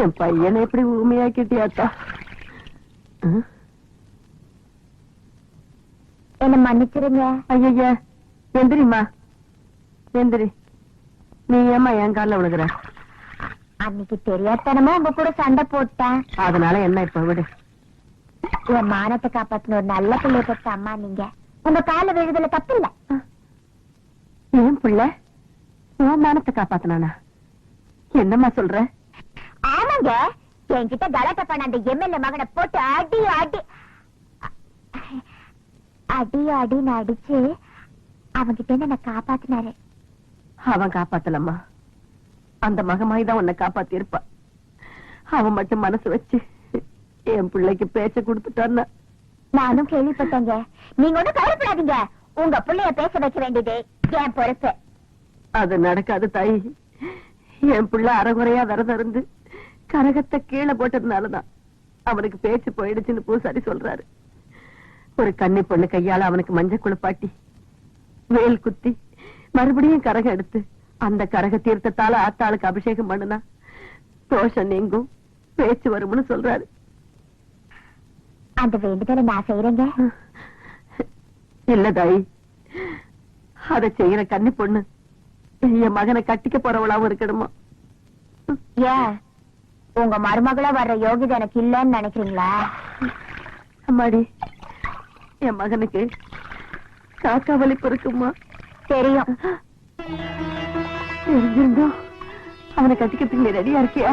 என் பையனை எப்படி ஊமையாக்கிட்டியாத்தா? என்ன மன்னிச்சிருங்க. ஐயய்ய எந்திரிம்மா. எந்திரி. நீ ஏம்மா என் கால்ல விழுகுற? அன்னைக்கு தெரியாதனமா உங்க கூட சண்டை போட்டேன். அதனால என்ன இப்ப விடு. என் மானத்தை காப்பாத்தின ஒரு நல்ல பிள்ளைய பெற்ற அம்மா நீங்க. உங்க கால விழுதுல தப்பு இல்ல ஏன் பிள்ளை? உன் மானத்தை காப்பாத்தினானா? என்னம்மா சொல்ற? ஆமாங்க. என்கிட்ட கலாட்டா பண்ண அந்த எம்எல்ஏ மகனை போட்டு அடி அடி. அடி அடின்னு அடிச்சு அவன்கிட்ட இருந்து என்ன காப்பாத்தினாரு. அவன் காப்பாத்தலம்மா. அந்த மகமாய் தான் உன்னை காப்பாத்தி இருப்பா அவன் மட்டும் மனசு வச்சு என் பிள்ளைக்கு பேச்ச கொடுத்துட்டான்னா. நானும் கேள்விப்பட்டேங்க. நீங்க ஒண்ணும் கவலைப்படாதீங்க. உங்க பிள்ளைய பேச வைக்க வேண்டியது என் பொறுப்பு. அது நடக்காது தாய். என் பிள்ளை அறகுறையா விரதம் இருந்து கரகத்தை கீழே போட்டதுனாலதான். அவனுக்கு பேச்சு போயிடுச்சுன்னு பூசாரி சொல்றாரு. ஒரு கன்னி பொண்ணு கையால அவனுக்கு மஞ்சள் குளிப்பாட்டி வேல் குத்தி மறுபடியும் கரகம் எடுத்து அந்த கரக தீர்த்தத்தால ஆத்தாளுக்கு அபிஷேகம் பண்ணுனா தோஷம் நீங்கும் பேச்சு வரும்னு சொல்றாரு. அந்த வேண்டுதலை நான் செய்யறேங்க இல்ல தாய். அத செய்யற கன்னி பொண்ணு என் மகனை கட்டிக்க போறவளாவும் இருக்கணுமா? ஏன்? உங்க மருமகளா வர்ற யோகிதை எனக்கு இல்லன்னு நினைக்கிறீங்களா? அம்மாடி என் மகனுக்கு காக்கா வலிப்பு இருக்குமா தெரியும். தெரிஞ்சிருந்தோம் அவனை கட்டிக்கிறதுக்கு நீ ரெடியா இருக்கியா.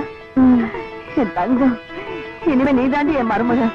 என் தங்கம் இனிமே நீதாண்டி என் மருமக.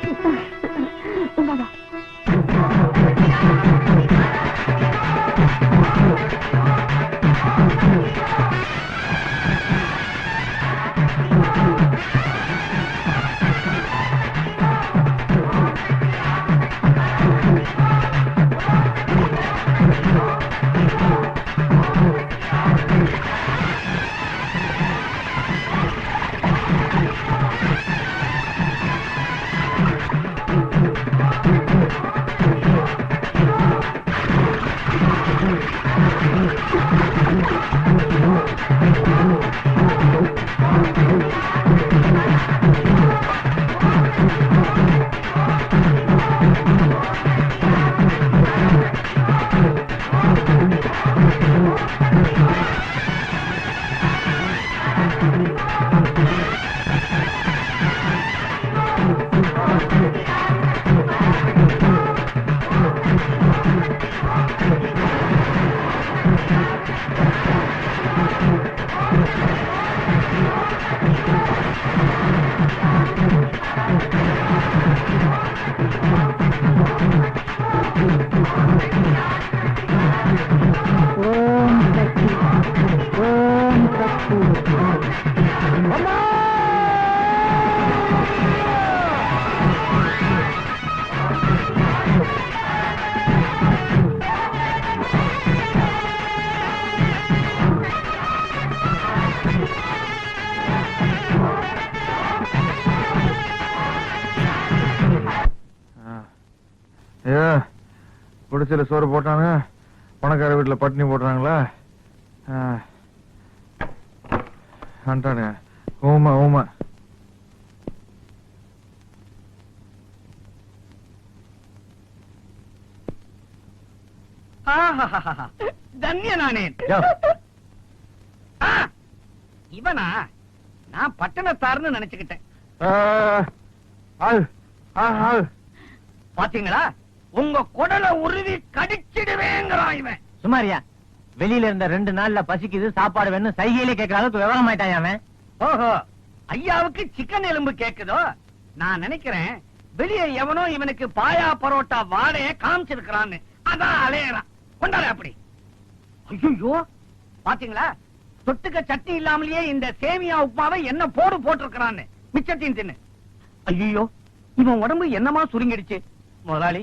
குடிசையில் சோறு போட்டாங்க பணக்கார வீட்டில் பட்டினி போடுறாங்களா? ஊமா ஊமா. ஆஹாஹாஹா. தன்யனானேன். இவனா? நான் பட்டணத்தார்னு நினைச்சுக்கிட்டேன். பாத்தீங்களா? உங்க குடலை உருவி கடிச்சிடுவேங்கிறான் இவன். சுமாரியா வெளியில இருந்த ரெண்டு நாள்ல பசிக்குது சாப்பாடு வேணும் சைகையிலே கேட்கற அளவுக்கு விவரம் ஆயிட்டான் அவன்? ஓஹோ ஐயாவுக்கு சிக்கன் எலும்பு கேக்குதோ? நான் நினைக்கிறேன் வெளியே எவனோ இவனுக்கு பாயா பரோட்டா வாடைய காமிச்சிருக்கிறான்னு. அதான் அலையறான். கொண்டாரு அப்படி. ஐயோ பாத்தீங்களா? தொட்டுக்க சட்னி இல்லாமலேயே இந்த சேமியா உப்புமாவை என்ன போடு போட்டிருக்கிறான்னு. மிச்சத்தையும் தின்னு. ஐயோ இவன் உடம்பு என்னமா சுருங்கிடுச்சு? முதலாளி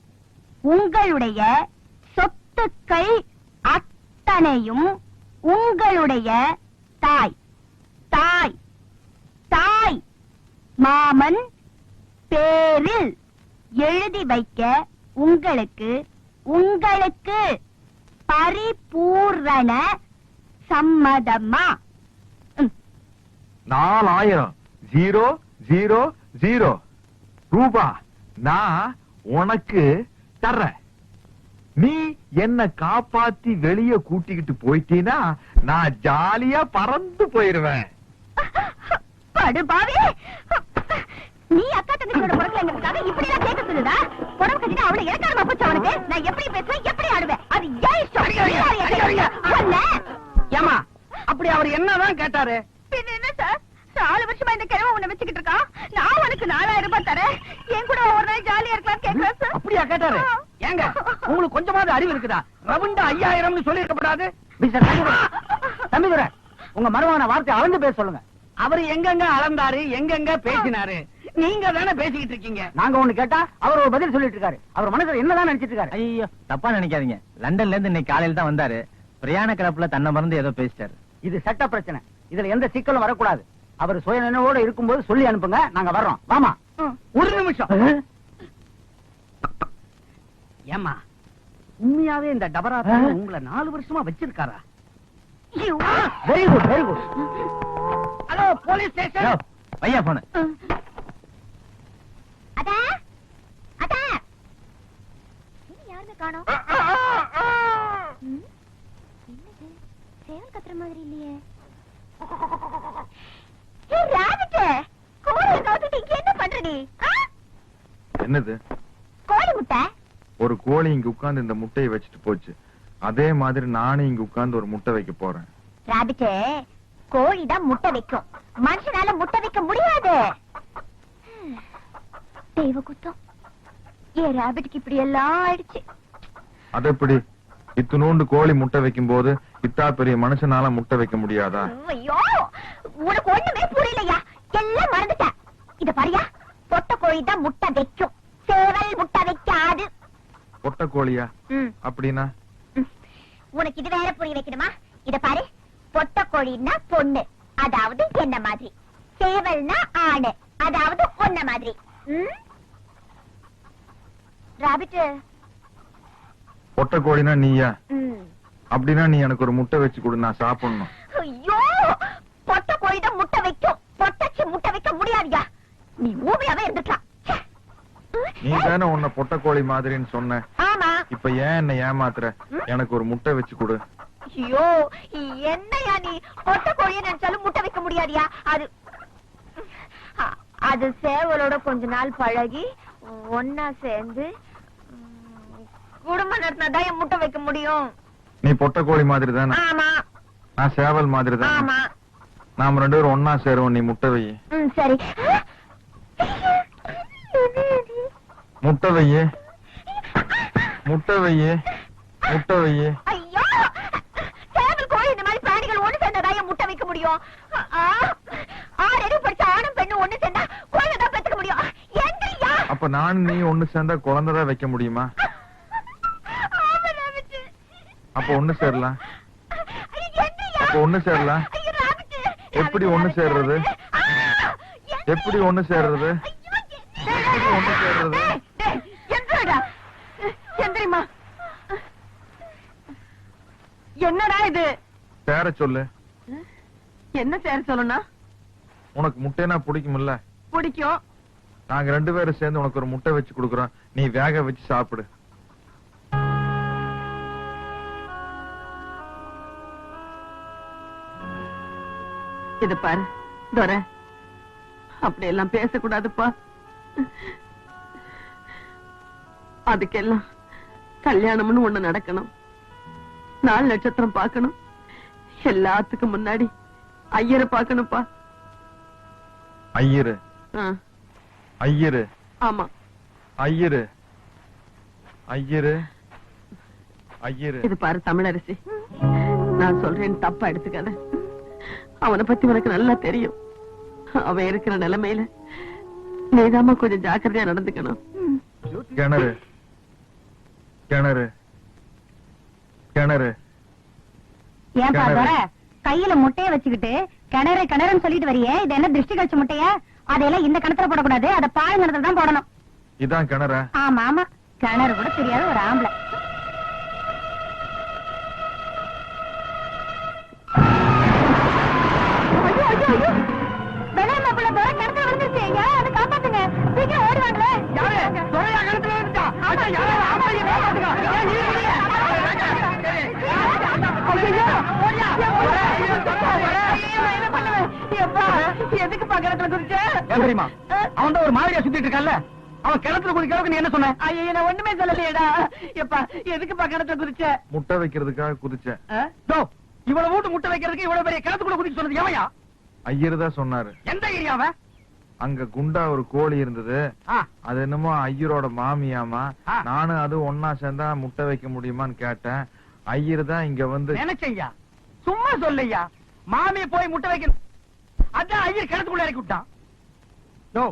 உங்களுடைய சொத்துக்கள் அத்தனையும் உங்களுடைய தாய் தாய் தாய் மாமன் பேரில் எழுதி வைக்க உங்களுக்கு உங்களுக்கு பரிபூரண சம்மதமா? நாலாயிரம். Zero zero zero. ரூபா. நான் உனக்கு தர்றேன் நீ என்ன காப்பாத்தி வெளிய கூட்டிக்கிட்டு போயிட்டீனா நான் ஜாலியா பறந்து போயிருவேன். படுபாவி நீ அக்கா தங்கச்சியோட பிறக்கலைங்கிறதுக்காக இப்படி எல்லாம் கேட்க சொல்லுதா? புடவை கட்டிட்டு அவளை இறக்காரமா போச்சு அவனுக்கு? நான் எப்படி பேசுவேன் எப்படி ஆடுவேன்? அது ஏன் இஷ்டம்? ஏமா அப்படி அவர் என்னதான் கேட்டாரு? என்ன சார்? நாலு வருஷமா இந்த கிழமை உன்னை வச்சுக்கிட்டு இருக்கான். நான் உனக்கு நாலாயிரம் ரூபாய் தரேன். என் கூட ஒரு நாள் ஜாலியா இருக்கலாம் கேட்கலாம் சார். அப்படியா கேட்டாரு? ஏங்க உங்களுக்கு கொஞ்சமாவது அறிவு இருக்குதா? ரவுண்டா ஐயாயிரம்னு சொல்லி இருக்கப்படாது மிஸ்டர் தம்பிதுரை, உங்க மருமகன வார்த்தை அளந்து பேச சொல்லுங்க. அவர் எங்கெங்க அளந்தாரு எங்கெங்க பேசினாரு? நீங்க தானே பேசிக்கிட்டு இருக்கீங்க. நாங்க ஒண்ணு கேட்டா அவர் ஒரு பதில் சொல்லிட்டு இருக்காரு. அவர் மனசுல என்னதான் நினைச்சிட்டு இருக்காரு? ஐயோ தப்பா நினைக்காதீங்க. லண்டன்ல இருந்து இன்னைக்கு காலையில தான் வந்தாரு. பிரயாண கிளப்புல தன்னை மறந்து ஏதோ பேசிட்டாரு. இது சட்ட பிரச்சனை. இதுல எந்த சிக்கலும் வரக்கூடாது. அவர் சுயநினைவோட இருக்கும்போது சொல்லி அனுப்புங்க. நாங்க வர்றோம். வாமா. ஒரு நிமிஷம். ஏமா உண்மையாவே இந்த டபரா உங்களை நாலு வருஷமா வச்சிருக்காரா? ஐயோ. Very good very good hello police station பையா போன அடா அடா என்ன யாருமே காணோம்? என்னது? சேவல் கத்துற மாதிரி இல்லையே. என்னது? கோழி முட்டை? ஒரு கோழி இங்க உட்கார்ந்து இந்த முட்டையை வச்சுட்டு போச்சு. அதே மாதிரி நானும் இங்க உட்கார்ந்து ஒரு முட்டை வைக்க போறேன். ராபிட்டு கோழி தான் முட்டை வைக்கும். மனுஷனால முட்டை வைக்க முடியாது. தெய்வ குத்தம் ஏன் ராபிட்டுக்கு இப்படி எல்லாம் ஆயிடுச்சு. அது எப்படி? இத்தினூண்டு கோழி முட்டை வைக்கும் போது இத்தா பெரிய மனுஷனால முட்டை வைக்க முடியாதா? ஐயோ உனக்கு ஒண்ணுமே புரியலையா? எல்லாம் மறந்துட்டேன் இத பாரியா பொட்ட கோழி தான் முட்டை வைக்கும். சேவல் முட்டை வைக்காது. பொட்டை கோழியா அப்படின்னா. உனக்கு இது வேற புரிய வைக்கணுமா? இத பாரு பொட்ட கோழின்னா பொண்ணு. அதாவது என்ன மாதிரி? சேவல்னா ஆணு அதாவது ஒன்ன மாதிரி. ம்? ராபிட்டு. பொட்டை கோழினா நீயா. அப்படின்னா நீ எனக்கு ஒரு முட்டை வச்சு கொடு நான் சாப்பிடணும் ஐயோ பொட்ட கோழி தான் முட்டை வைக்கும் பொட்டச்சி முட்டை வைக்க முடியாதுயா? நீ ஊமையாவே இருந்துக்கலாம். நீ தானே உன்னை பொட்டை கோழி மாதிரின்னு சொன்ன. ஆமா. இப்ப ஏன் என்ன ஏமாத்துற? எனக்கு ஒரு முட்டை வச்சு கொடு. ஐயோ என்னையா நீ? பொட்ட கோழியை நினைச்சாலும் முட்டை வைக்க முடியாதியா? அது சேவலோட கொஞ்ச நாள் பழகி ஒன்னா சேர்ந்து ம், குடும்பம் நடத்தினாதான் என் முட்டை வைக்க முடியும். நீ பொட்டை கோழி மாதிரி தானே ஆமா. நான் சேவல் மாதிரி தானே ஆமா. நாம ரெண்டு பேரும் ஒன்னா சேருவோம் நீ முட்டை வை. ம் சரி. முட்டை வையே முட்டை வையே முட்டை வையே ஐயோ! சேவல் கோழி இந்த மாதிரி பிராணிகள் ஒண்ணு சேர்ந்ததா என் முட்டை வைக்க முடியும்? ஆறு அறிவு படிச்ச ஆணும் பெண்ணும் ஒண்ணு சேர்ந்தா குழந்தை தான் பெத்துக்க முடியும். அப்ப நான் நீ ஒண்ணு சேர்ந்தா குழந்தைதான் வைக்க முடியுமா. அப்ப ஒண்ணு சேரலாம்? அப்ப ஒண்ணு சேரலாம். எப்படி ஒண்ணு சேர்றது? எப்படி ஒண்ணு சேர்றது? எப்படி ஒண்ணு சேர்றது? என்னடா இது? சேர சொல்லு. என்ன சேர சொல்லணும் உனக்கு முட்டைனா பிடிக்கும்ல பிடிக்கும். நாங்க ரெண்டு பேரும் சேர்ந்து உனக்கு ஒரு முட்டை வச்சு கொடுக்குறோம். நீ வேக வச்சு சாப்பிடு. இது பாரு துரை அப்படி எல்லாம் பேசக்கூடாதுப்பா. அதுக்கெல்லாம் கல்யாணம்னு ஒண்ணு நடக்கணும். நாலு நட்சத்திரம் பார்க்கணும். எல்லாத்துக்கும் முன்னாடி ஐயரை பார்க்கணும்ப்பா. ஐயரு. ஐயரு. ஆமா. ஐயரு. ஐயரு. ஐயரு. இது பாரு தமிழரசி. நான் சொல்றேன் தப்பா எடுத்துக்காத. அவனை பத்தி உனக்கு நல்லா தெரியும். அவன் இருக்கிற நிலைமையில நீதாம்மா கொஞ்சம் ஜாக்கிரதையா நடந்துக்கணும். கிணறு. கிணறு. கிணறு. கையில முட்டைய வச்சுக்கிட்டு கிணறு கிணறுன்னு சொல்லிட்டு வரியே இது என்ன திருஷ்டி கழிச்ச முட்டைய? அதையெல்லாம் இந்த கிணத்துல போடக்கூடாது அத பால் கிணத்துல தான் போடணும். இதான் கிணறா? ஆமா ஆமா. கிணறு கூட தெரியாத ஒரு ஆம்பளை. குதிச்ச? தெரியுமா அவன் தான் ஒரு மாதிரியா சுத்திட்டு இருக்கான்ல. அவன் கிணத்துல குதிக்கிறதுக்கு நீ என்ன சொன்ன? ஐயோ நான் ஒண்ணுமே சொல்லலையேடா. எப்பா எதுக்குப்பா கிணத்துல குதிச்ச? முட்டை வைக்கிறதுக்காக குதிச்சேன். இவ்வளவு வீட்டு முட்டை வைக்கிறதுக்கு இவ்வளவு பெரிய கிணத்துக்குள்ள குதிக்க சொன்னது எவையா? ஐயர் தான் சொன்னாரு. எந்த ஏரியாவ? அங்க குண்டா ஒரு கோழி இருந்தது. அது என்னமோ ஐயரோட மாமியாமா. நானும் அது ஒன்னா சேர்ந்தா முட்டை வைக்க முடியுமான்னு கேட்டேன். ஐயர் தான் இங்க வந்து நினைச்சையா சும்மா சொல்லையா? மாமிய போய் முட்டை வைக்க அதான் ஐயர் கிணத்துக்குள்ள இறக்கி விட்டான். டோ,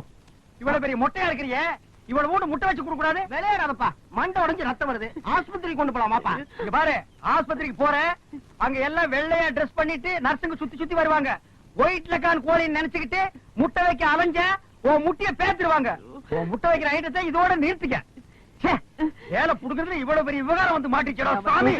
இவ்வளவு பெரிய மொட்டையா இருக்கிறியே. இவ்வளவு வீட்டு முட்டை வச்சு கொடுக்க கூடாது. விளையாடாதப்பா. மண்டை உடைஞ்சு ரத்தம் வருது. ஆஸ்பத்திரிக்கு கொண்டு போலாமாப்பா? இங்க பாரு ஆஸ்பத்திரிக்கு போற அங்க எல்லாம் வெள்ளையா ட்ரெஸ் பண்ணிட்டு நர்ஸுங்க சுத்தி சுத்தி வருவாங்க. ஒயிட் லக்கான் கோழின்னு நினைச்சுக்கிட்டு முட்டை வைக்க அலைஞ்ச உன் முட்டைய பேத்துருவாங்க. உன் முட்டை வைக்கிற ஐட்டத்தை இதோட நிறுத்திக்க. வேலை புடுக்கிறதுல இவ்வளவு பெரிய விவகாரம் வந்து மாட்டிச்சடா சாமி.